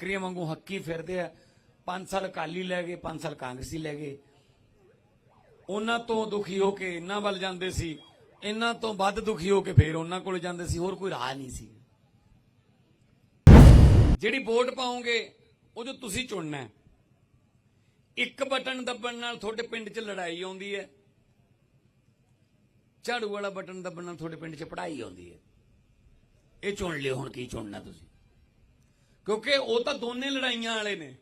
ਬੱਕਰੀਆਂ ਵਾਂਗੂ ਹੱਕੀ ਫਿਰਦੇ ਆ। 5 ਸਾਲ ਅਕਾਲੀ ਲੈ ਗਏ 5 ਸਾਲ ਕਾਂਗਰਸੀ ਲੈ ਗਏ। ਉਹਨਾਂ ਤੋਂ ਦੁਖੀ ਹੋ ਕੇ ਇਹਨਾਂ ਵੱਲ ਜਾਂਦੇ ਸੀ। ਇਹਨਾਂ ਤੋਂ ਵੱਧ ਦੁਖੀ ਹੋ ਕੇ ਫੇਰ ਉਹਨਾਂ ਕੋਲ ਜਾਂਦੇ ਸੀ, ਹੋਰ ਕੋਈ ਰਾਹ ਨਹੀਂ ਸੀ। ਜਿਹੜੀ ਵੋਟ ਪਾਉਂਗੇ ਉਹ ਜੋ ਤੁਸੀਂ ਚੁਣਨਾ ਇੱਕ ਬਟਨ ਦੱਬਣ ਨਾਲ ਤੁਹਾਡੇ ਪਿੰਡ 'ਚ ਲੜਾਈ ਆਉਂਦੀ ਹੈ। ਝਾੜੂ ਵਾਲਾ ਬਟਨ ਦੱਬਣ ਨਾਲ ਤੁਹਾਡੇ ਪਿੰਡ 'ਚ ਪੜਾਈ ਆਉਂਦੀ ਹੈ। ਇਹ ਚੁਣ ਲਿਓ ਹੁਣ ਕੀ ਚੁਣਨਾ ਤੁਸੀਂ। ਕਿਉਂਕਿ ਉਹ ਤਾਂ ਦੋਨੇ ਲੜਾਈਆਂ ਵਾਲੇ ਨੇ।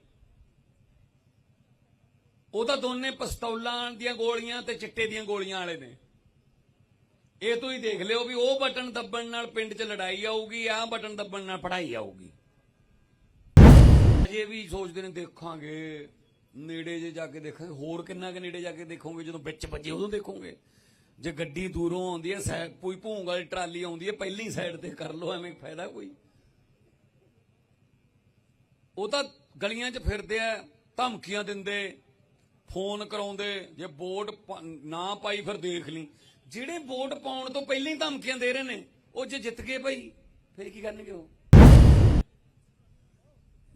ਉਹ ਤਾਂ ਦੋਨੇ ਪਿਸਤੌਲਾਂ ਦੀਆਂ ਗੋਲੀਆਂ ਤੇ ਚਿੱਟੇ ਦੀਆਂ ਗੋਲੀਆਂ ਵਾਲੇ ਨੇ। ਇਹ ਤੁਸੀਂ ਦੇਖ ਲਿਓ ਵੀ ਉਹ ਬਟਨ ਦੱਬਣ ਨਾਲ ਪਿੰਡ 'ਚ ਲੜਾਈ ਆਊਗੀ, ਆਹ ਬਟਨ ਦੱਬਣ ਨਾਲ ਪੜਾਈ ਆਊਗੀ। ਅਜੇ ਵੀ ਸੋਚਦੇ ਨੇ, ਦੇਖਾਂਗੇ, ਨੇੜੇ ਜੇ ਜਾ ਕੇ ਦੇਖਾਂਗੇ, ਹੋਰ ਕਿੰਨਾ ਕੁ ਨੇੜੇ ਜਾ ਕੇ ਦੇਖੋਗੇ, ਜਦੋਂ ਵਿੱਚ ਵੱਜੇ ਉਦੋਂ ਦੇਖੋਗੇ। ਜੇ ਗੱਡੀ ਦੂਰੋਂ ਆਉਂਦੀ ਹੈ ਕੋਈ ਭੂੰਗ ਵਾਲੀ ਟਰਾਲੀ ਆਉਂਦੀ ਹੈ, ਪਹਿਲੀ ਸਾਈਡ ਤੇ ਕਰ ਲਓ, ਐਵੇਂ ਫਾਇਦਾ ਕੋਈ। ਉਹ ਤਾਂ ਗਲੀਆਂ 'ਚ ਫਿਰਦੇ ਆ, ਧਮਕੀਆਂ ਦਿੰਦੇ, ਫੋਨ ਕਰਾਉਂਦੇ, ਜੇ ਵੋਟ ਨਾ ਪਾਈ ਫਿਰ ਦੇਖ ਲਈ। ਜਿਹੜੇ ਵੋਟ ਪਾਉਣ ਤੋਂ ਪਹਿਲਾਂ ਹੀ ਧਮਕੀਆਂ ਦੇ ਰਹੇ ਨੇ, ਉਹ ਜੇ ਜਿੱਤ ਗਏ ਭਾਈ, ਫਿਰ ਕੀ ਕਰਨਗੇ ਉਹ?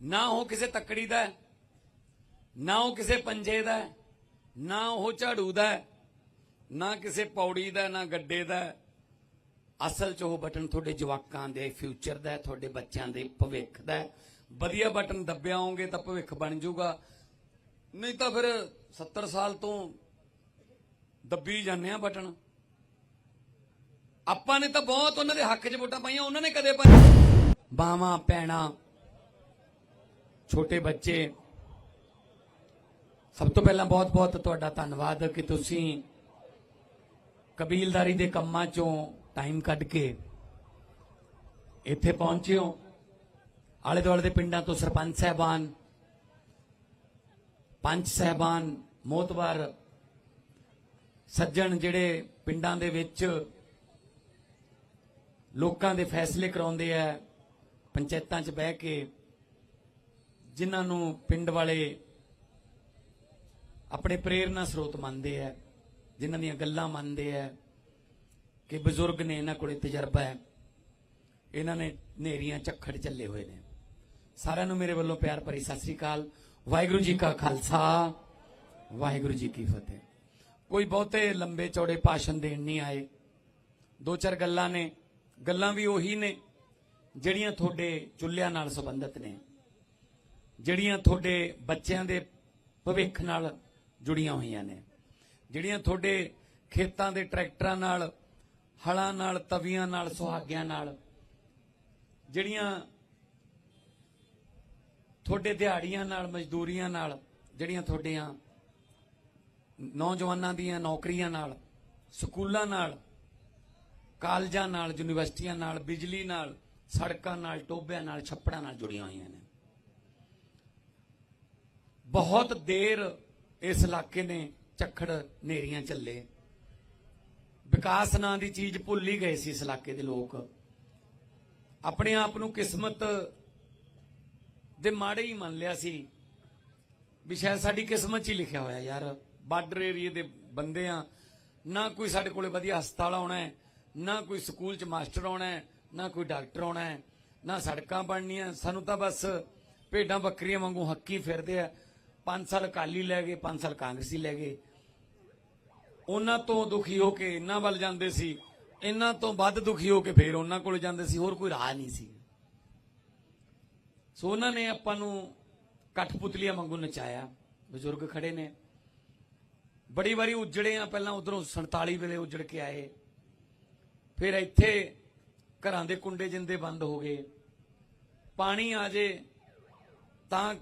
ਨਾ ਉਹ ਕਿਸੇ ਤੱਕੜੀ ਦਾ, ਨਾ ਉਹ ਕਿਸੇ ਪੰਜੇ ਦਾ, ਨਾ ਉਹ ਝਾੜੂ ਦਾ, ਨਾ ਕਿਸੇ ਪੌੜੀ ਦਾ, ਨਾ ਗੱਡੇ ਦਾ। ਅਸਲ 'ਚ ਉਹ ਬਟਨ ਤੁਹਾਡੇ ਜਵਾਕਾਂ ਦੇ, ਫਿਊਚਰ ਦਾ, ਤੁਹਾਡੇ ਬੱਚਿਆਂ ਦੇ ਭਵਿੱਖ ਦਾ। ਵਧੀਆ ਬਟਨ ਦੱਬਿਆ ਦੱਬਿਆਓਗੇ ਤਾਂ ਭਵਿੱਖ ਬਣ ਜਾਊਗਾ। ਨਹੀਂ ਤਾਂ ਫਿਰ 70 ਸਾਲ ਤੋਂ ਦੱਬੀ ਜਾਂਦੇ ਆ ਬਟਨ। ਆਪਾਂ ਨੇ ਤਾਂ ਬਹੁਤ ਉਹਨਾਂ ਦੇ ਹੱਕ 'ਚ ਵੋਟਾਂ ਪਾਈਆਂ, ਉਹਨਾਂ ਨੇ ਕਦੇ ਪਾਈ ਬਾਵਾਂ, ਪੈਣਾ, ਛੋਟੇ ਬੱਚੇ, ਸਭ ਤੋਂ ਪਹਿਲਾਂ ਬਹੁਤ-ਬਹੁਤ ਤੁਹਾਡਾ ਧੰਨਵਾਦ ਕਿ ਤੁਸੀਂ ਕਬੀਲਦਾਰੀ ਦੇ ਕੰਮਾਂ ਚੋਂ ਟਾਈਮ ਕੱਢ ਕੇ ਇੱਥੇ ਪਹੁੰਚੇ ਹੋ। ਆਲੇ ਦੁਆਲੇ ਦੇ ਪਿੰਡਾਂ ਤੋਂ ਸਰਪੰਚ ਸਹਿਬਾਨ, ਪੰਚ ਸਹਿਬਾਨ ਮੋਤਵਾਰ ਸੱਜਣ ਜਿਹੜੇ ਪਿੰਡਾਂ ਦੇ ਵਿੱਚ ਲੋਕਾਂ ਦੇ ਫੈਸਲੇ ਕਰਾਉਂਦੇ ਆ, ਪੰਚਾਇਤਾਂ 'ਚ ਬਹਿ ਕੇ ਜਿਨ੍ਹਾਂ ਨੂੰ ਪਿੰਡ ਵਾਲੇ ਆਪਣੇ ਪ੍ਰੇਰਨਾ ਸਰੋਤ ਮੰਨਦੇ ਆ, ਜਿਨ੍ਹਾਂ ਦੀਆਂ ਗੱਲਾਂ ਮੰਨਦੇ ਆ ਕਿ ਬਜ਼ੁਰਗ ਨੇ ਇਹਨਾਂ ਕੋਲੇ ਤਜਰਬਾ ਹੈ। ਇਹਨਾਂ ਨੇ ਨੇਰੀਆਂ ਝੱਖੜ ਚੱਲੇ ਹੋਏ ਨੇ। ਸਾਰਿਆਂ ਨੂੰ ਮੇਰੇ ਵੱਲੋਂ ਪਿਆਰ ਭਰੀ ਸਤਿ ਸ੍ਰੀ ਅਕਾਲ। ਵਾਹਿਗੁਰੂ ਜੀ ਕਾ ਖਾਲਸਾ, ਵਾਹਿਗੁਰੂ ਜੀ ਕੀ ਫਤਿਹ। ਕੋਈ ਬਹੁਤੇ ਲੰਬੇ ਚੌੜੇ ਭਾਸ਼ਣ ਦੇਣ ਨਹੀਂ ਆਏ। ਦੋ ਚਾਰ ਗੱਲਾਂ ਨੇ, ਗੱਲਾਂ ਵੀ ਉਹੀ ਨੇ, ਜਿਹੜੀਆਂ ਤੁਹਾਡੇ ਚੁੱਲ੍ਹਿਆਂ ਨਾਲ ਸੰਬੰਧਿਤ ਨੇ, ਜਿਹੜੀਆਂ ਤੁਹਾਡੇ ਬੱਚਿਆਂ ਦੇ ਭਵਿੱਖ ਨਾਲ ਜੁੜੀਆਂ ਹੋਈਆਂ ਨੇ, ਜਿਹੜੀਆਂ ਤੁਹਾਡੇ ਖੇਤਾਂ ਦੇ ਟਰੈਕਟਰਾਂ ਨਾਲ ਹਲਾਂ ਨਾਲ, ਤਵੀਆਂ ਨਾਲ, ਸੁਹਾਗਿਆਂ ਨਾਲ, ਜਿਹੜੀਆਂ ਤੁਹਾਡੇ ਦਿਹਾੜੀਆਂ ਨਾਲ, ਮਜ਼ਦੂਰੀਆਂ ਨਾਲ ਜਿਹੜੀਆਂ ਤੁਹਾਡੀਆਂ ਨੌਜਵਾਨਾਂ ਦੀਆਂ ਨੌਕਰੀਆਂ ਨਾਲ, ਸਕੂਲਾਂ ਨਾਲ, ਕਾਲਜਾਂ ਨਾਲ, ਯੂਨੀਵਰਸਿਟੀਆਂ ਨਾਲ, ਬਿਜਲੀ ਨਾਲ, ਸੜਕਾਂ ਨਾਲ, ਟੋਬਿਆਂ ਨਾਲ, ਛੱਪੜਾਂ ਨਾਲ ਜੁੜੀਆਂ ਹੋਈਆਂ ਨੇ। ਬਹੁਤ ਦੇਰ ਇਸ ਇਲਾਕੇ ਨੇ ਚੱਖੜ ਨੇਰੀਆਂ ਚੱਲੇ। ਵਿਕਾਸ ਨਾਂ ਦੀ ਚੀਜ਼ ਭੁੱਲ ਹੀ ਗਏ ਸੀ ਇਸ ਇਲਾਕੇ ਦੇ ਲੋਕ। ਆਪਣੇ ਆਪ ਨੂੰ ਕਿਸਮਤ ਦੇ ਮਾੜੇ ਹੀ ਮੰਨ ਲਿਆ ਸੀ। ਵੀ ਸ਼ਾਇਦ ਸਾਡੀ ਕਿਸਮਤ 'ਚ ਹੀ ਲਿਖਿਆ ਹੋਇਆ ਯਾਰ। ਬਾਰਡਰ ਏਰੀਏ ਦੇ ਬੰਦੇ ਆ। ਨਾ ਕੋਈ ਸਾਡੇ ਕੋਲੇ ਵਧੀਆ ਹਸਪਤਾਲ ਆਉਣਾ ਹੈ, ਨਾ ਕੋਈ ਸਕੂਲ 'ਚ ਮਾਸਟਰ ਆਉਣਾ ਹੈ, ਨਾ ਕੋਈ ਡਾਕਟਰ ਆਉਣਾ ਹੈ, ਨਾ ਸੜਕਾਂ ਬਣਨੀਆਂ। ਸਾਨੂੰ ਤਾਂ ਬਸ ਭੇਡਾਂ ਬੱਕਰੀਆਂ ਵਾਂਗੂ ਹੱਕੀ ਫਿਰਦੇ ਆ। 5 ਸਾਲ ਅਕਾਲੀ ਲੈ ਗਏ 5 ਸਾਲ ਕਾਂਗਰਸੀ ਲੈ ਗਏ। ਉਹਨਾਂ ਤੋਂ ਦੁਖੀ ਹੋ ਕੇ ਇਹਨਾਂ ਵੱਲ ਜਾਂਦੇ ਸੀ। ਇਹਨਾਂ ਤੋਂ ਵੱਧ ਦੁਖੀ ਹੋ ਕੇ ਫੇਰ ਉਹਨਾਂ ਕੋਲ ਜਾਂਦੇ ਸੀ। ਹੋਰ ਕੋਈ ਰਾਹ ਨਹੀਂ ਸੀ। ਸੋ ਉਹਨਾਂ ਨੇ ਆਪਾਂ ਨੂੰ ਕਠਪੁਤਲੀਆਂ ਵਾਂਗੂ ਨਚਾਇਆ। ਬਜ਼ੁਰਗ ਖੜੇ ਨੇ। ਬੜੀ ਵਾਰੀ ਉਜੜੇ ਆ, ਪਹਿਲਾਂ ਉਧਰੋਂ 47 ਵੇਲੇ ਉਜੜ ਕੇ ਆਏ। ਫਿਰ ਇੱਥੇ ਘਰਾਂ ਦੇ ਕੁੰਡੇ ਜਿੰਦੇ ਬੰਦ ਹੋ ਗਏ। ਪਾਣੀ ਆ ਜੇ ਤਾਂ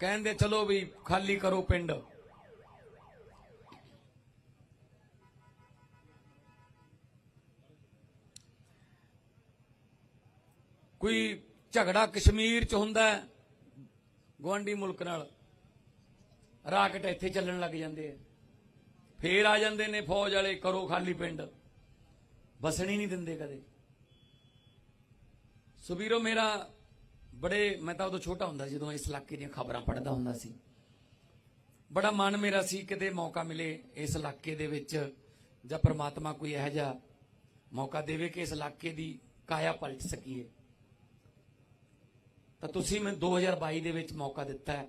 ਕਹਿੰਦੇ, ਚਲੋ ਵੀ ਖਾਲੀ ਕਰੋ ਪਿੰਡ। ਕੋਈ ਝਗੜਾ ਕਸ਼ਮੀਰ ਚ ਹੁੰਦਾ ਹੈ ਗਵਾਂਡੀ ਮੁਲਕ ਨਾਲ। ਰਾਕਟ ਇੱਥੇ ਚੱਲਣ ਲੱਗ ਜਾਂਦੇ ਆ। ਫੇਰ ਆ ਜਾਂਦੇ ਨੇ ਫੌਜ ਵਾਲੇ, ਕਰੋ ਖਾਲੀ ਪਿੰਡ। ਵਸਣੀ ਨਹੀਂ ਦਿੰਦੇ ਕਦੇ। ਸੁਬੀਰੋ ਮੇਰਾ ਬੜੇ, ਮੈਂ ਤਾਂ ਉਦੋਂ ਛੋਟਾ ਹੁੰਦਾ ਸੀ, ਜਦੋਂ ਇਸ ਇਲਾਕੇ ਦੀਆਂ ਖਬਰਾਂ ਪੜ੍ਹਦਾ ਹੁੰਦਾ ਸੀ। ਬੜਾ ਮਨ ਮੇਰਾ ਸੀ, ਕਿਤੇ ਮੌਕਾ ਮਿਲੇ ਇਸ ਇਲਾਕੇ ਦੇ ਵਿੱਚ, ਜਾਂ ਪ੍ਰਮਾਤਮਾ ਕੋਈ ਇਹੋ ਜਿਹਾ ਮੌਕਾ ਦੇਵੇ ਕਿ ਇਸ ਇਲਾਕੇ ਦੀ ਕਾਇਆ ਪਲਟ ਸਕੀਏ। ਤਾਂ ਤੁਸੀਂ ਮੈਨੂੰ 2022 ਦੇ ਵਿੱਚ ਮੌਕਾ ਦਿੱਤਾ ਹੈ।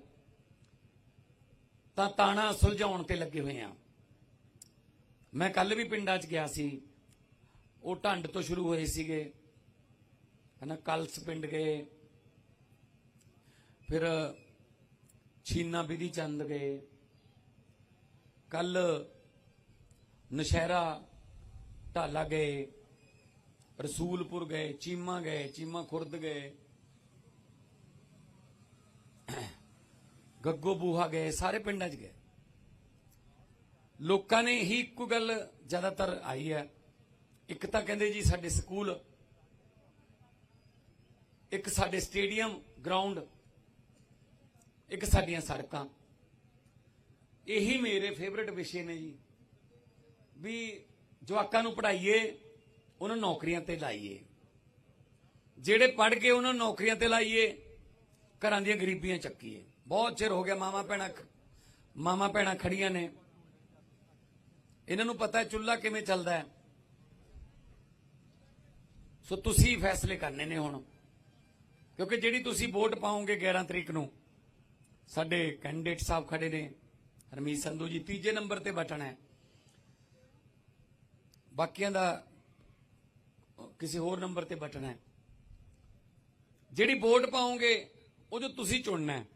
ਤਾਂ ਤਾਣਾ ਸੁਲਝਾਉਣ ਤੇ ਲੱਗੇ ਹੋਏ ਆ ਮੈਂ ਕੱਲ ਵੀ ਪਿੰਡਾਂ 'ਚ ਗਿਆ ਸੀ। ਉਹ ਢੰਡ ਤੋਂ ਸ਼ੁਰੂ ਹੋਏ ਸੀਗੇ। ਹਨਾ, ਕਲਸ ਪਿੰਡ ਗਏ। ਫਿਰ ਛੀਨਾ ਵਿਧੀ ਚੰਦ ਗਏ। ਕੱਲ ਨਸ਼ਹਿਰਾ ਢਾਲਾ ਗਏ। ਰਸੂਲਪੁਰ ਗਏ, ਚੀਮਾ ਗਏ, ਚੀਮਾ ਖੁਰਦ ਗਏ। ਗੱਗੋ ਬੂਹਾ ਗਏ, ਸਾਰੇ ਪਿੰਡਾਂ 'ਚ ਗਏ। ਲੋਕਾਂ ਨੇ ਹੀ ਇੱਕੋ ਗੱਲ ਜ਼ਿਆਦਾਤਰ ਆਈ ਹੈ। ਇੱਕ ਤਾਂ ਕਹਿੰਦੇ ਜੀ ਸਾਡੇ ਸਕੂਲ, ਇੱਕ ਸਾਡੇ ਸਟੇਡੀਅਮ, ਗਰਾਊਂਡ, ਇੱਕ ਸਾਡੀਆਂ ਸੜਕਾਂ। ਇਹੀ ਮੇਰੇ ਫੇਵਰਿਟ ਵਿਸ਼ੇ ਨੇ ਜੀ। ਵੀ ਜਵਾਕਾਂ ਨੂੰ ਪੜ੍ਹਾਈਏ, ਉਹਨਾਂ ਨੌਕਰੀਆਂ ਤੇ ਲਾਈਏ। ਜਿਹੜੇ ਪੜ੍ਹ ਕੇ ਉਹਨਾਂ ਨੂੰ ਨੌਕਰੀਆਂ ਤੇ ਲਾਈਏ, ਘਰਾਂ ਦੀਆਂ ਗਰੀਬੀਆਂ ਚੱਕੀਏ। ਬਹੁਤ ਚਿਰ ਹੋ ਗਿਆ ਮਾਮਾ ਭੈਣਾਂ ਖ- ਮਾਮਾ ਭੈਣਾਂ ਖੜੀਆਂ ਨੇ। ਇਹਨਾਂ ਨੂੰ ਪਤਾ ਹੈ ਚੁੱਲ੍ਹਾ ਕਿਵੇਂ ਚੱਲਦਾ ਹੈ। ਸੋ ਤੁਸੀਂ ਫੈਸਲੇ ਕਰਨੇ ਨੇ ਹੁਣ। ਕਿਉਂਕਿ ਜਿਹੜੀ ਤੁਸੀਂ ਵੋਟ ਪਾਓਗੇ 11 ਤਰੀਕ ਨੂੰ, ਸਾਡੇ ਕੈਂਡੀਡੇਟ ਸਾਹਿਬ ਖੜੇ ਨੇ। ਹਰਮੀਤ ਸੰਧੂ ਜੀ ਤੀਜੇ ਨੰਬਰ ਤੇ ਬਟਨ ਹੈ। ਬਾਕੀਆਂ ਦਾ ਕਿਸੇ ਹੋਰ ਨੰਬਰ ਤੇ ਬਟਨ ਹੈ। ਜਿਹੜੀ ਵੋਟ ਪਾਓਗੇ, ਉਹ ਜੋ ਤੁਸੀਂ ਚੁਣਨਾ ਹੈ।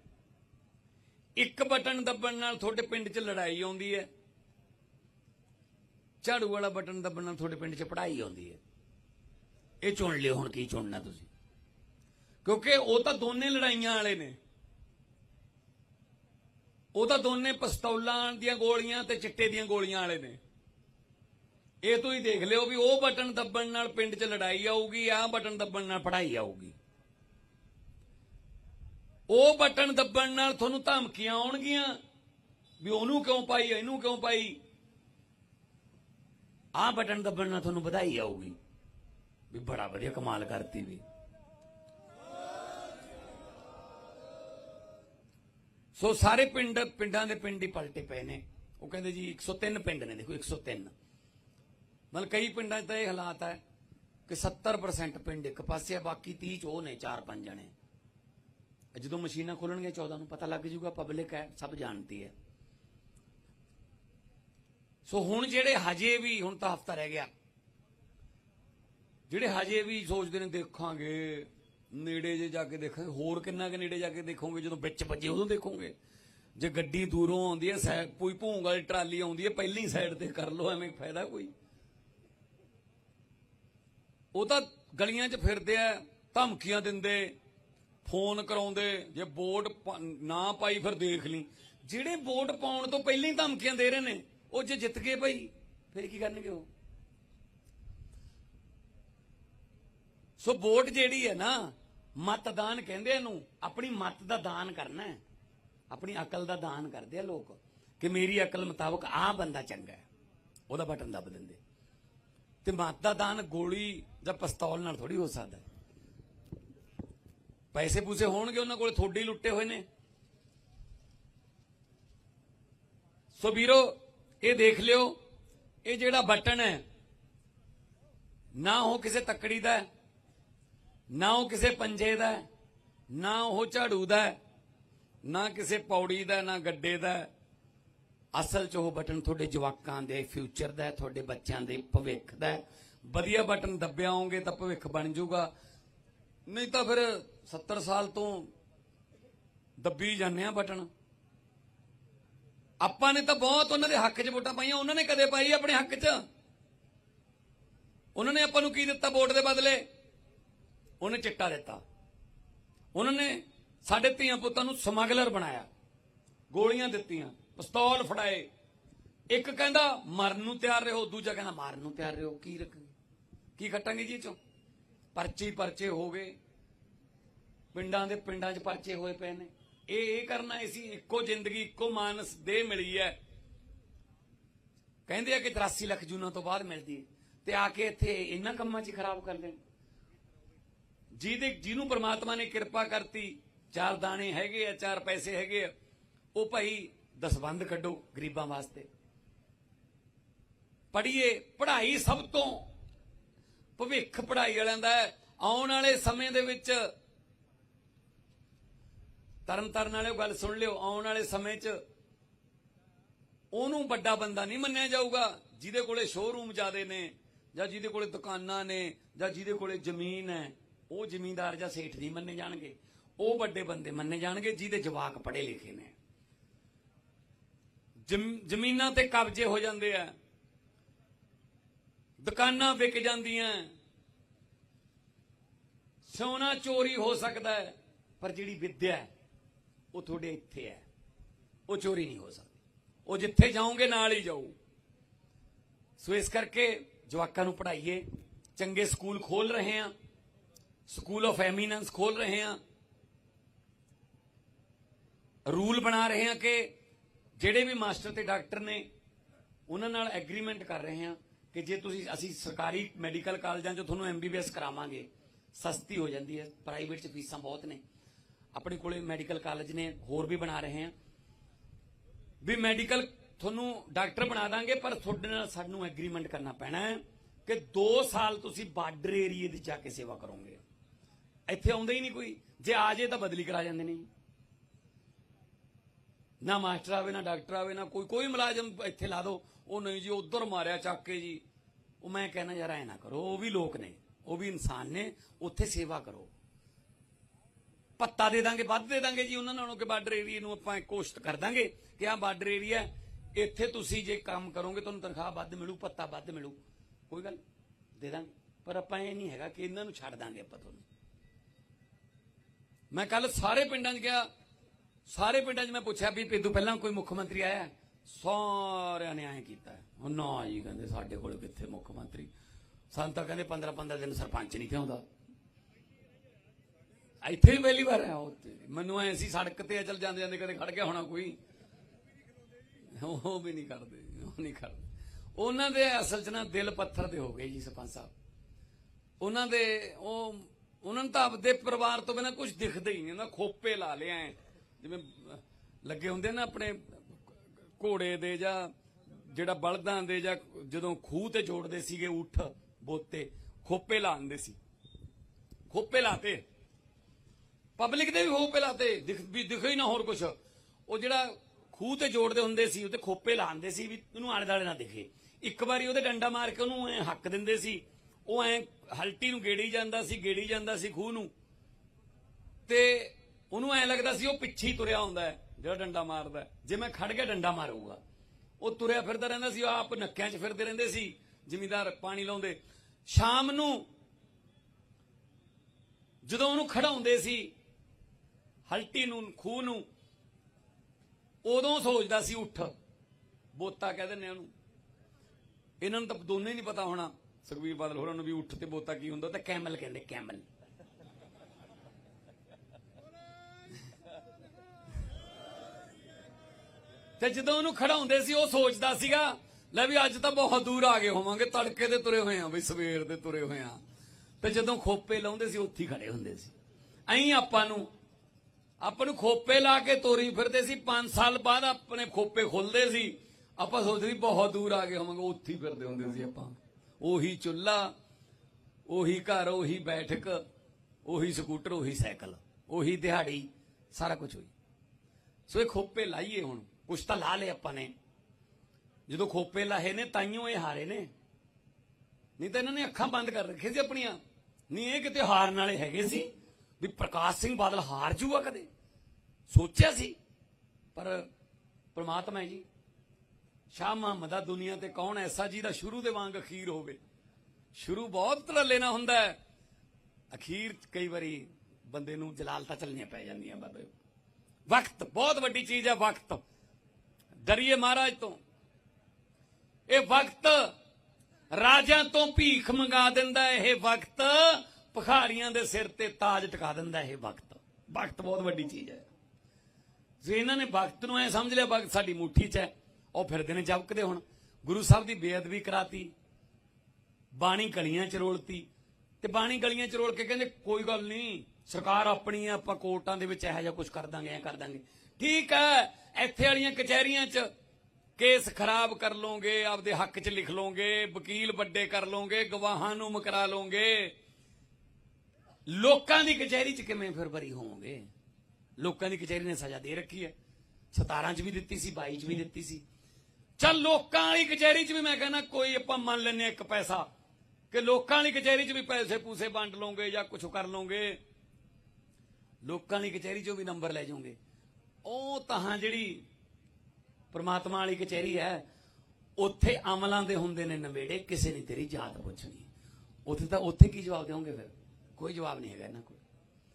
ਇੱਕ ਬਟਨ ਦੱਬਣ ਨਾਲ ਤੁਹਾਡੇ ਪਿੰਡ 'ਚ ਲੜਾਈ ਆਉਂਦੀ ਹੈ। ਝਾੜੂ ਵਾਲਾ ਬਟਨ ਦੱਬਣ ਨਾਲ ਤੁਹਾਡੇ ਪਿੰਡ 'ਚ ਪੜ੍ਹਾਈ ਆਉਂਦੀ ਹੈ। ਇਹ ਚੁਣ ਲਿਓ, ਹੁਣ ਕੀ ਚੁਣਨਾ ਤੁਸੀਂ? ਕਿਉਂਕਿ ਉਹ ਤਾਂ ਦੋਨੇ ਲੜਾਈਆਂ ਵਾਲੇ ਨੇ। ਉਹ ਤਾਂ ਦੋਨੇ ਪਿਸਤੌਲਾਂ ਦੀਆਂ ਗੋਲੀਆਂ ਤੇ ਚਿੱਟੇ ਦੀਆਂ ਗੋਲੀਆਂ ਵਾਲੇ ਨੇ। ਇਹ ਤੋਂ ਹੀ ਦੇਖ ਲਿਓ ਵੀ ਉਹ ਬਟਨ ਦੱਬਣ ਨਾਲ ਪਿੰਡ 'ਚ ਲੜਾਈ ਆਊਗੀ, ਆਹ ਬਟਨ ਦੱਬਣ ਨਾਲ ਪੜ੍ਹਾਈ ਆਊਗੀ। ਉਹ ਬਟਨ ਦੱਬਣ ਨਾਲ ਤੁਹਾਨੂੰ ਧਮਕੀਆਂ ਆਉਣਗੀਆਂ ਵੀ ਉਹਨੂੰ ਕਿਉਂ ਪਾਈ, ਇਹਨੂੰ ਕਿਉਂ ਪਾਈ? ਆਹ ਬਟਨ ਦੱਬਣ ਨਾਲ ਤੁਹਾਨੂੰ ਵਧਾਈ ਆਊਗੀ। ਵੀ ਬੜਾ ਵਧੀਆ ਕਮਾਲ ਕਰਤੀ ਵੀ। ਸੋ ਸਾਰੇ ਪਿੰਡ, ਪਿੰਡਾਂ ਦੇ ਪਿੰਡ ਹੀ ਪਲਟੇ ਪਏ ਨੇ। ਉਹ ਕਹਿੰਦੇ ਜੀ 103 ਪਿੰਡ ਨੇ, ਦੇਖੋ 103 ਮਤਲਬ ਕਈ ਪਿੰਡਾਂ 'ਚ ਤਾਂ ਇਹ ਹਾਲਾਤ ਹੈ ਕਿ 70% ਪਿੰਡ ਇੱਕ ਪਾਸੇ ਆ, ਬਾਕੀ 30 ਚ ਉਹ ਨੇ 4-5 ਜਣੇ। ਜਦੋਂ ਮਸ਼ੀਨਾਂ ਖੋਲਣਗੇ 14 ਨੂੰ ਪਤਾ ਲੱਗ ਜੂਗਾ ਪਬਲਿਕ ਹੈ, ਸਭ ਜਾਣਦੀ ਹੈ। ਸੋ ਹੁਣ ਜਿਹੜੇ ਹਜੇ ਵੀ, ਹੁਣ ਤਾਂ ਹਫਤਾ ਰਹਿ ਗਿਆ। ਜਿਹੜੇ ਹਜੇ ਵੀ ਸੋਚਦੇ ਨੇ, ਦੇਖਾਂਗੇ, ਨੇੜੇ ਜੇ ਜਾ ਕੇ ਦੇਖਾਂਗੇ, ਹੋਰ ਕਿੰਨਾ ਕਿ ਨੇੜੇ ਜਾ ਕੇ ਦੇਖੋਗੇ, ਜਦੋਂ ਵਿੱਚ ਵੱਜੇ ਉਦੋਂ ਦੇਖੋਗੇ। ਜੇ ਗੱਡੀ ਦੂਰੋਂ ਆਉਂਦੀ ਹੈ ਸਾਈਡ ਕੋਈ ਭੂੰਗ ਵਾਲੀ ਟਰਾਲੀ ਆਉਂਦੀ ਹੈ, ਪਹਿਲੀ ਸਾਈਡ ਤੇ ਕਰ ਲਓ, ਐਵੇਂ ਫਾਇਦਾ ਕੋਈ? ਉਹ ਤਾਂ ਗਲੀਆਂ 'ਚ ਫਿਰਦੇ ਆ, ਧਮਕੀਆਂ ਦਿੰਦੇ ਫੋਨ ਕਰਾਉਂਦੇ, ਜੇ ਵੋਟ ਨਾ ਪਾਈ ਫਿਰ ਦੇਖ ਲਈ। ਜਿਹੜੇ ਵੋਟ ਪਾਉਣ ਤੋਂ ਪਹਿਲਾਂ ਹੀ ਧਮਕੀਆਂ ਦੇ ਰਹੇ ਨੇ, ਉਹ ਜੇ ਜਿੱਤ ਗਏ ਭਾਈ, ਫਿਰ ਕੀ ਕਰਨਗੇ ਉਹ? ਸੋ ਵੋਟ ਜਿਹੜੀ ਹੈ ਨਾ, ਮਤਦਾਨ ਕਹਿੰਦੇ ਇਹਨੂੰ, ਆਪਣੀ ਮਤ ਦਾ ਦਾਨ ਕਰਨਾ ਹੈ। ਆਪਣੀ ਅਕਲ ਦਾ ਦਾਨ ਕਰਦੇ ਆ ਲੋਕ, ਕਿ ਮੇਰੀ ਅਕਲ ਮੁਤਾਬਕ ਆਹ ਬੰਦਾ ਚੰਗਾ ਹੈ। ਉਹਦਾ ਬਟਨ ਦੱਬ ਦਿੰਦੇ। ਤੇ ਮਤ ਦਾ ਦਾਨ ਗੋਲੀ ਜਾਂ ਪਿਸਤੌਲ ਨਾਲ ਥੋੜੀ ਹੋ ਸਕਦਾ। ਪੈਸੇ ਪੂਸੇ ਹੋਣਗੇ ਉਹਨਾਂ ਕੋਲ ਥੋੜੇ ਲੁੱਟੇ ਹੋਏ ਨੇ। ਸੋ ਵੀਰੋ, ਇਹ ਦੇਖ ਲਿਓ, ਇਹ ਜਿਹੜਾ ਬਟਨ ਹੈ, ਨਾ ਉਹ ਕਿਸੇ ਤੱਕੜੀ ਦਾ ਨਾ ਉਹ ਕਿਸੇ ਪੰਜੇ ਦਾ ਨਾ ਉਹ ਝਾੜੂ ਦਾ ਨਾ ਕਿਸੇ ਪੌੜੀ ਦਾ, ਨਾ ਗੱਡੇ ਦਾ ਅਸਲ 'ਚ ਉਹ ਬਟਨ ਤੁਹਾਡੇ ਜਵਾਕਾਂ ਦੇ ਫਿਊਚਰ ਦਾ ਤੁਹਾਡੇ ਬੱਚਿਆਂ ਦੇ ਭਵਿੱਖ ਦਾ ਵਧੀਆ ਬਟਨ ਦੱਬਿਆ ਦੱਬਿਆਓਗੇ ਤਾਂ ਭਵਿੱਖ ਬਣ ਜਾਊਗਾ। ਨਹੀਂ ਤਾਂ ਫਿਰ 70 ਸਾਲ ਤੋਂ ਦੱਬੀ ਜਾਂਦੇ ਆ ਬਟਨ। ਆਪਾਂ ਨੇ ਤਾਂ ਬਹੁਤ ਉਹਨਾਂ ਦੇ ਹੱਕ 'ਚ ਵੋਟਾਂ ਪਾਈਆਂ, ਉਹਨਾਂ ਨੇ ਕਦੇ ਪਾਈ ਆਪਣੇ ਹੱਕ 'ਚ? ਉਹਨਾਂ ਨੇ ਆਪਾਂ ਨੂੰ ਕੀ ਦਿੱਤਾ ਵੋਟ ਦੇ ਬਦਲੇ? ਉਹਨੇ ਚਿੱਟਾ ਦਿੱਤਾ। ਉਹਨਾਂ ਨੇ ਸਾਡੇ ਧੀਆਂ ਪੁੱਤਾਂ ਨੂੰ ਸਮਗਲਰ ਬਣਾਇਆ, ਗੋਲੀਆਂ ਦਿੱਤੀਆਂ, ਪਿਸਤੌਲ ਫੜਾਏ। ਇੱਕ ਕਹਿੰਦਾ, ਮਰਨ ਨੂੰ ਤਿਆਰ ਰਹੋ, ਦੂਜਾ ਕਹਿੰਦਾ, ਮਾਰਨ ਨੂੰ ਤਿਆਰ ਰਹੋ, ਕੀ ਰੱਖਾਂਗੇ? ਕੀ ਖੱਟਾਂਗੇ ਜੀ ਚੋਂ? ਪਰਚੀ ਪਰਚੇ ਹੋ ਗਏ। ਪਿੰਡਾਂ ਦੇ ਪਿੰਡਾਂ 'ਚ ਪਰਚੇ ਹੋਏ ਪਏ ਨੇ। ਇਹ ਇਹ ਕਰਨਾ ਸੀ ਇੱਕੋ ਜ਼ਿੰਦਗੀ, ਇੱਕੋ ਮਾਨਸ ਦੇ ਮਿਲੀ ਹੈ। ਕਹਿੰਦੇ ਆ ਕਿ 83 ਲੱਖ ਜੂਨਾਂ ਤੋਂ ਬਾਅਦ ਮਿਲਦੀ ਹੈ। ਤੇ ਆ ਕੇ ਇੱਥੇ ਇਹਨਾਂ ਕੰਮਾਂ 'ਚ ਖਰਾਬ ਕਰ ਦੇਣ। ਜਿਹਦੇ ਜਿਹਨੂੰ ਪ੍ਰਮਾਤਮਾ ਨੇ ਕਿਰਪਾ ਕਰਤੀ, ਚਾਰ ਦਾਣੇ ਹੈਗੇ ਆ, ਚਾਰ ਪੈਸੇ ਹੈਗੇ ਆ, ਉਹ ਭਾਈ ਦਸਵੰਦ ਕੱਢੋ ਗਰੀਬਾਂ ਵਾਸਤੇ। ਪੜ੍ਹੀਏ ਪੜ੍ਹਾਈ ਸਭ ਤੋਂ। ਭਵਿੱਖ ਪੜ੍ਹਾਈ ਵਾਲਿਆਂ ਦਾ ਆਉਣ ਵਾਲੇ ਸਮੇਂ ਦੇ ਵਿੱਚ ਤਰਨ ਤਾਰਨ ਵਾਲਿਓ ਗੱਲ ਸੁਣ ਲਿਓ, ਆਉਣ ਵਾਲੇ ਸਮੇਂ 'ਚ ਉਹਨੂੰ ਵੱਡਾ ਬੰਦਾ ਨਹੀਂ ਮੰਨਿਆ ਜਾਊਗਾ, ਜਿਹਦੇ ਕੋਲੇ ਸ਼ੋਰੂਮ ਜ਼ਿਆਦੇ ਨੇ, ਜਾਂ ਜਿਹਦੇ ਕੋਲੇ ਦੁਕਾਨਾਂ ਨੇ, ਜਾਂ ਜਿਹਦੇ ਕੋਲੇ ਜ਼ਮੀਨ ਹੈ, ਉਹ ਜ਼ਮੀਂਦਾਰ ਜਾਂ ਸੇਠ ਨਹੀਂ ਮੰਨੇ ਜਾਣਗੇ। ਉਹ ਵੱਡੇ ਬੰਦੇ ਮੰਨੇ ਜਾਣਗੇ ਜਿਹਦੇ ਜਵਾਕ ਪੜ੍ਹੇ ਲਿਖੇ ਨੇ। ਜ਼ਮ- ਜ਼ਮੀਨਾਂ ਤੇ ਕਬਜ਼ੇ ਹੋ ਜਾਂਦੇ ਆ। ਦੁਕਾਨਾਂ ਵਿਕ ਜਾਂਦੀਆਂ। ਸੋਨਾ ਚੋਰੀ ਹੋ ਸਕਦਾ ਹੈ, ਪਰ ਜਿਹੜੀ ਵਿੱਦਿਆ ਹੈ ਉਹ ਤੁਹਾਡੇ ਇੱਥੇ ਹੈ। ਉਹ ਚੋਰੀ ਨਹੀਂ ਹੋ ਸਕਦੀ। ਉਹ ਜਿੱਥੇ ਜਾਓਗੇ, ਨਾਲ ਹੀ ਜਾਊ। ਸੋ ਇਸ ਕਰਕੇ ਜਵਾਕਾਂ ਨੂੰ ਪੜ੍ਹਾਈਏ। ਚੰਗੇ ਸਕੂਲ ਖੋਲ ਰਹੇ ਆ ਸਕੂਲ ਆਫ ਐਮੀਨੈਂਸ ਖੋਲ ਰਹੇ ਆ ਰੂਲ ਬਣਾ ਰਹੇ ਆ ਕਿ ਜਿਹੜੇ ਵੀ ਮਾਸਟਰ ਤੇ ਡਾਕਟਰ ਨੇ, ਉਹਨਾਂ ਨਾਲ ਐਗਰੀਮੈਂਟ ਕਰ ਰਹੇ ਆ ਕਿ ਜੇ ਤੁਸੀਂ, ਅਸੀਂ ਸਰਕਾਰੀ ਮੈਡੀਕਲ ਕਾਲਜਾਂ 'ਚ ਤੁਹਾਨੂੰ ਐਮਬੀਬੀਐਸ ਕਰਾਵਾਂਗੇ, ਸਸਤੀ ਹੋ ਜਾਂਦੀ ਹੈ। ਪ੍ਰਾਈਵੇਟ 'ਚ ਫੀਸਾਂ ਬਹੁਤ ਨੇ। ਆਪਣੇ ਕੋਲੇ ਮੈਡੀਕਲ ਕਾਲਜ ਨੇ, ਹੋਰ ਵੀ ਬਣਾ ਰਹੇ ਆ। ਵੀ ਮੈਡੀਕਲ ਤੁਹਾਨੂੰ ਡਾਕਟਰ ਬਣਾ ਦਾਂਗੇ, ਪਰ ਤੁਹਾਡੇ ਨਾਲ ਸਾਨੂੰ ਐਗਰੀਮੈਂਟ ਕਰਨਾ ਪੈਣਾ ਹੈ ਕਿ 2 ਸਾਲ ਤੁਸੀਂ ਬਾਰਡਰ ਏਰੀਏ ਦੀ ਜਾ ਕੇ ਸੇਵਾ ਕਰੋਗੇ। ਇੱਥੇ ਆਉਂਦਾ ਹੀ ਨਹੀਂ ਕੋਈ। ਜੇ ਆ ਜੇ ਤਾਂ ਬਦਲੀ ਕਰਾ ਜਾਂਦੇ ਨੇ। ਨਾ ਮਾਸਟਰ ਆਵੇ, ਨਾ ਡਾਕਟਰ ਆਵੇ, ਨਾ ਕੋਈ। ਕੋਈ ਮੁਲਾਜ਼ਮ ਇੱਥੇ ਲਾ ਦਿਓ ਉਹ ਨਹੀਂ ਜੀ, ਉਧਰ ਮਾਰਿਆ ਚੱਕ ਕੇ ਜੀ। ਉਹ ਮੈਂ ਕਹਿਣਾ ਯਾਰ ਐ ਨਾ ਕਰੋ, ਉਹ ਵੀ ਲੋਕ ਨੇ, ਉਹ ਵੀ ਇਨਸਾਨ ਨੇ, ਉੱਥੇ ਸੇਵਾ ਕਰੋ। ਪੱਤਾ ਦੇ ਦਾਂਗੇ, ਵੱਧ ਦੇ ਦਾਂਗੇ ਜੀ ਉਹਨਾਂ ਨਾਲੋਂ, ਕਿ ਬਾਰਡਰ ਏਰੀਆ ਨੂੰ ਆਪਾਂ ਕੋਸ਼ਟ ਕਰ ਦਾਂਗੇ ਕਿ ਆਹ ਬਾਰਡਰ ਏਰੀਆ ਇੱਥੇ ਤੁਸੀਂ ਜੇ ਕੰਮ ਕਰੋਗੇ, ਤੁਹਾਨੂੰ ਤਨਖਾਹ ਵੱਧ ਮਿਲੂ, ਪੱਤਾ ਵੱਧ ਮਿਲੂ। ਕੋਈ ਗੱਲ ਦੇ ਦਾਂਗੇ। ਪਰ ਆਪਾਂ ਇਹ ਨਹੀਂ ਹੈਗਾ ਕਿ ਇਹਨਾਂ ਨੂੰ ਛੱਡ ਦਾਂਗੇ ਆਪਾਂ ਤੁਹਾਨੂੰ। ਮੈਂ ਕੱਲ ਸਾਰੇ ਪਿੰਡਾਂ 'ਚ ਗਿਆ, ਸਾਰੇ ਪਿੰਡਾਂ 'ਚ ਮੈਂ ਪੁੱਛਿਆ ਵੀ ਪਿੱਦੂ, ਪਹਿਲਾਂ ਕੋਈ ਮੁੱਖ ਮੰਤਰੀ ਆਇਆ? ਸਾਰਿਆਂ ਨੇ ਐਂ ਕੀਤਾ। ਹੁਣ ਉਹ ਨਾ ਜੀ, ਕਹਿੰਦੇ ਸਾਡੇ ਕੋਲ ਕਿੱਥੇ ਮੁੱਖ ਮੰਤਰੀ? ਸਾਨੂੰ ਤਾਂ ਕਹਿੰਦੇ 15 15 ਦਿਨ ਸਰਪੰਚ ਨਹੀਂ ਪਿਆਉਂਦਾ। ਇੱਥੇ ਹੀ ਪਹਿਲੀ ਵਾਰ ਆਇਆ ਉੱਤੇ ਮੈਨੂੰ ਐ ਸੀ, ਸੜਕ ਤੇ ਚੱਲ ਜਾਂਦੇ ਜਾਂਦੇ ਕਦੇ ਖੜ ਗਿਆ ਹੋਣਾ ਕੋਈ। ਉਹ ਵੀ ਨਹੀਂ ਕਰਦੇ ਉਹ ਨਹੀਂ ਕਰਦੇ ਉਹਨਾਂ ਦੇ ਅਸਲ 'ਚ ਨਾ ਦਿਲ ਪੱਥਰ ਦੇ ਹੋ ਗਏ ਜੀ ਸਰਪੰਚ ਸਾਹਿਬ। ਉਹਨਾਂ ਦੇ ਉਹ, ਉਹਨਾਂ ਨੂੰ ਤਾਂ ਆਪਦੇ ਪਰਿਵਾਰ ਤੋਂ ਬਿਨਾਂ ਕੁਝ ਦਿਖਦਾ ਹੀ ਨਹੀਂ। ਨਾ ਖੋਪੇ ਲਾ ਲਿਆ ਜਿਵੇਂ ਲੱਗੇ ਹੁੰਦੇ ਨਾ ਆਪਣੇ ਘੋੜੇ ਦੇ ਜਾਂ ਜਿਹੜਾ ਬਲਦਾਂ ਦੇ ਜਾਂ ਜਦੋਂ ਖੂਹ ਤੇ ਜੋੜਦੇ ਸੀਗੇ ਊਠ, ਬੋਤੇ, ਖੋਪੇ ਲਾਉਂਦੇ ਸੀ। ਖੋਪੇ ਲਾਤੇ। ਪਬਲਿਕ ਦੇ ਵੀ ਖੋਪੇ ਲਾਤੇ ਦਿਖ ਵੀ ਦਿਖੇ ਹੀ ਨਾ ਹੋਰ ਕੁਝ ਉਹ ਜਿਹੜਾ ਖੂਹ ਤੇ ਜੋੜਦੇ ਹੁੰਦੇ ਸੀ ਉਹਤੇ ਖੋਪੇ ਲਾਉਂਦੇ ਸੀ ਵੀ ਉਹਨੂੰ ਆਲੇ ਦਾਲੇ ਨਾ ਦਿਖੇ। ਇੱਕ ਵਾਰੀ ਉਹਦੇ ਡੰਡਾ ਮਾਰ ਕੇ ਉਹਨੂੰ ਐ ਹੱਕ ਦਿੰਦੇ ਸੀ। ਉਹ ਐ ਹਲਟੀ ਨੂੰ ਗੇੜੀ ਜਾਂਦਾ ਸੀ, ਗੇੜੀ ਜਾਂਦਾ ਸੀ ਖੂਹ ਨੂੰ। ਤੇ ਉਹਨੂੰ ਐ ਲੱਗਦਾ ਸੀ ਉਹ ਪਿੱਛੇ ਤੁਰਿਆ ਹੁੰਦਾ ਜਿਹੜਾ ਡੰਡਾ ਮਾਰਦਾ ਜੇ ਮੈਂ ਖੜ ਗਿਆ, ਡੰਡਾ ਮਾਰੂਗਾ। ਉਹ ਤੁਰਿਆ ਫਿਰਦਾ ਰਹਿੰਦਾ ਸੀ, ਉਹ ਆਪ ਨੱਕਿਆਂ 'ਚ ਫਿਰਦੇ ਰਹਿੰਦੇ ਸੀ, ਜਿਮੀਦਾਰ ਪਾਣੀ ਲਾਉਂਦੇ। ਸ਼ਾਮ ਨੂੰ ਜਦੋਂ ਉਹਨੂੰ ਖੜਾਉਂਦੇ ਸੀ ਹਲਟੀ ਨੂੰ, ਖੂਹ ਨੂੰ। ਉਦੋਂ ਸੋਚਦਾ ਸੀ, ਉੱਠ। ਬੋਤਾ ਕਹਿ ਦਿੰਦੇ ਉਹਨੂੰ। ਇਹਨਾਂ ਨੂੰ ਤਾਂ ਦੋਨੇ ਨਹੀਂ ਪਤਾ ਹੋਣਾ। ਸੁਖਬੀਰ ਬਾਦਲ ਹੋਰਾਂ ਨੂੰ ਵੀ ਉੱਠ ਤੇ ਬੋਤਾ ਕੀ ਹੁੰਦਾ ਤਾਂ ਕੈਮਲ ਕਹਿੰਦੇ, ਕੈਮਲ। ਤੇ ਜਦੋਂ ਉਹਨੂੰ ਖੜਾਉਂਦੇ ਸੀ, ਉਹ ਸੋਚਦਾ ਸੀਗਾ, ਲੈ ਵੀ ਅੱਜ ਤਾਂ ਬਹੁਤ ਦੂਰ ਆ ਗਏ ਹੋਵਾਂਗੇ, ਤੜਕੇ ਦੇ ਤੁਰੇ ਹੋਏ ਆ ਵੀ ਸਵੇਰ ਦੇ ਤੁਰੇ ਹੋਏ ਆ। ਤੇ ਜਦੋਂ ਖੋਪੇ ਲਾਉਂਦੇ ਸੀ, ਉੱਥੇ ਖੜੇ ਹੁੰਦੇ ਸੀ। ਐਂ ਆਪਾਂ ਨੂੰ ਆਪਾਂ ਨੂੰ ਖੋਪੇ ਲਾ ਕੇ ਤੋਰੀ ਫਿਰਦੇ ਸੀ 5 ਸਾਲ ਬਾਅਦ ਆਪਣੇ ਖੋਪੇ ਖੁੱਲਦੇ ਸੀ। ਆਪਾਂ ਸੋਚਦੇ ਸੀ, ਬਹੁਤ ਦੂਰ ਆ ਗਏ ਹੋਵਾਂਗੇ, ਉੱਥੇ ਹੀ ਫਿਰਦੇ ਹੁੰਦੇ ਸੀ ਆਪਾਂ। ਉਹੀ ਚੁੱਲਾ ਉਹੀ ਘਰ, ਉਹੀ ਬੈਠਕ, ਉਹੀ ਸਕੂਟਰ, ਉਹੀ ਸਾਈਕਲ, ਉਹੀ ਦਿਹਾੜੀ, ਸਾਰਾ ਕੁਝ ਹੋਈ ਸੋ ਇਹ ਖੋਪੇ ਲਾਈਏ ਹੁਣ, ਕੁਛ ਤਾਂ ਲਾ ਲਏ ਆਪਾਂ ਨੇ। ਜਦੋਂ ਖੋਪੇ ਲਾਹੇ ਨੇ ਤਾਈਓ ਇਹ ਹਾਰੇ ਨੇ। ਨਹੀਂ ਤਾਂ ਇਹਨਾਂ ਨੇ ਅੱਖਾਂ ਬੰਦ ਕਰ ਰੱਖੇ ਸੀ ਆਪਣੀਆਂ। ਨਹੀਂ ਇਹ ਕਿਤੇ ਹਾਰਨ ਵਾਲੇ ਹੈਗੇ ਸੀ। ਵੀ ਪ੍ਰਕਾਸ਼ ਸਿੰਘ ਬਾਦਲ ਹਾਰ ਜੂਗਾ ਕਦੇ? ਸੋਚਿਆ ਸੀ, ਪਰ ਪ੍ਰਮਾਤਮਾ ਹੈ ਜੀ ਸ਼ਾਹ ਮੁਹੰਮਦ ਆ ਦੁਨੀਆ ਤੇ ਕੌਣ ਐਸਾ ਜਿਹਦਾ ਸ਼ੁਰੂ ਦੇ ਵਾਂਗ ਅਖੀਰ ਹੋਵੇ? ਸ਼ੁਰੂ ਬਹੁਤ ਧੜੱਲੇ ਨਾਲ ਹੁੰਦਾ ਹੈ। ਅਖੀਰ ਕਈ ਵਾਰੀ ਬੰਦੇ ਨੂੰ ਜਲਾਲਤਾ ਚੱਲਣੀਆਂ ਪੈ ਜਾਂਦੀਆਂ ਬਾਬੇ। ਵਕਤ, ਬਹੁਤ ਵੱਡੀ ਚੀਜ਼ ਹੈ ਵਕਤ। ਡਰੀਏ ਮਹਾਰਾਜ ਤੋਂ। ਇਹ ਵਕਤ ਰਾਜਿਆਂ ਤੋਂ ਭੀਖ ਮੰਗਾ ਦਿੰਦਾ ਇਹ ਵਕਤ ਭਖਾਰੀਆਂ ਦੇ ਸਿਰ ਤੇ ਤਾਜ ਟਿਕਾ ਦਿੰਦਾ ਇਹ ਵਕਤ। ਵਕਤ ਬਹੁਤ ਵੱਡੀ ਚੀਜ਼ ਹੈ। ਜੇ ਇਹਨਾਂ ਨੇ ਵਕਤ ਨੂੰ ਐ ਸਮਝ ਲਿਆ, ਵਕਤ ਸਾਡੀ ਮੁੱਠੀ 'ਚ ਹੈ, ਉਹ ਫਿਰਦੇ ਨੇ ਜਬਕਦੇ ਹੁਣ। ਗੁਰੂ ਸਾਹਿਬ ਦੀ ਬੇਅਦਬੀ ਕਰਾਤੀ, ਬਾਣੀ ਗਲੀਆਂ ਚ ਰੋਲਤੀ, ਤੇ ਬਾਣੀ ਗਲੀਆਂ ਚ ਰੋਲ ਕੇ ਕਹਿੰਦੇ, ਕੋਈ ਗੱਲ ਨਹੀਂ, ਸਰਕਾਰ ਆਪਣੀ ਹੈ ਆਪਾਂ ਕੋਰਟਾਂ ਦੇ ਵਿੱਚ ਇਹੋ ਜਿਹਾ ਕੁਝ ਕਰ ਦਾਂਗੇ, ਐ ਕਰ ਦਾਂਗੇ। ਠੀਕ ਹੈ, ਇੱਥੇ ਵਾਲੀਆਂ ਕਚਹਿਰੀਆਂ 'ਚ ਕੇਸ ਖਰਾਬ ਕਰ ਲੋਗੇ ਆਪਦੇ ਹੱਕ 'ਚ ਲਿਖ ਲੋਗੇ ਵਕੀਲ ਵੱਡੇ ਕਰ ਲੋਗੇ ਗਵਾਹਾਂ ਨੂੰ ਮਕਰਾ ਲੋਗੇ ਲੋਕਾਂ ਦੀ ਕਚਹਿਰੀ 'ਚ ਕਿਵੇਂ ਫਿਰ ਬਰੀ ਹੋਵੋਗੇ? ਲੋਕਾਂ ਦੀ ਕਚਹਿਰੀ ਨੇ ਸਜ਼ਾ ਦੇ ਰੱਖੀ ਹੈ। 17 ਚ ਵੀ ਦਿੱਤੀ ਸੀ 22 ਚ ਵੀ ਦਿੱਤੀ ਸੀ। ਚੱਲ ਲੋਕਾਂ ਵਾਲੀ ਕਚਹਿਰੀ ਚ ਵੀ ਮੈਂ ਕਹਿੰਦਾ ਕੋਈ ਆਪਾਂ ਮੰਨ ਲੈਨੇ ਹਾਂ ਇੱਕ ਪੈਸਾ ਕਿ ਲੋਕਾਂ ਵਾਲੀ ਕਚਹਿਰੀ ਚ ਵੀ ਪੈਸੇ ਪੂਸੇ ਵੰਡ ਲਓਗੇ ਜਾਂ ਕੁਝ ਕਰ ਲਓਗੇ। ਲੋਕਾਂ ਵਾਲੀ ਕਚਹਿਰੀ ਚੋਂ ਵੀ ਨੰਬਰ ਲੈ ਜਾਓਗੇ। ਉਹ ਤਾਂ ਜਿਹੜੀ ਪ੍ਰਮਾਤਮਾ ਵਾਲੀ ਕਚਹਿਰੀ ਹੈ, ਉੱਥੇ ਅਮਲਾਂ ਦੇ ਹੁੰਦੇ ਨੇ ਨਵੇੜੇ, ਕਿਸੇ ਨੇ ਤੇਰੀ ਜਾਤ ਪੁੱਛਣੀ। ਉੱਥੇ ਤਾਂ ਉੱਥੇ ਕੀ ਜਵਾਬ ਦੇਵੋਗੇ ਫਿਰ? ਕੋਈ ਜਵਾਬ ਨਹੀਂ ਹੈਗਾ ਇਹਨਾਂ ਕੋਲ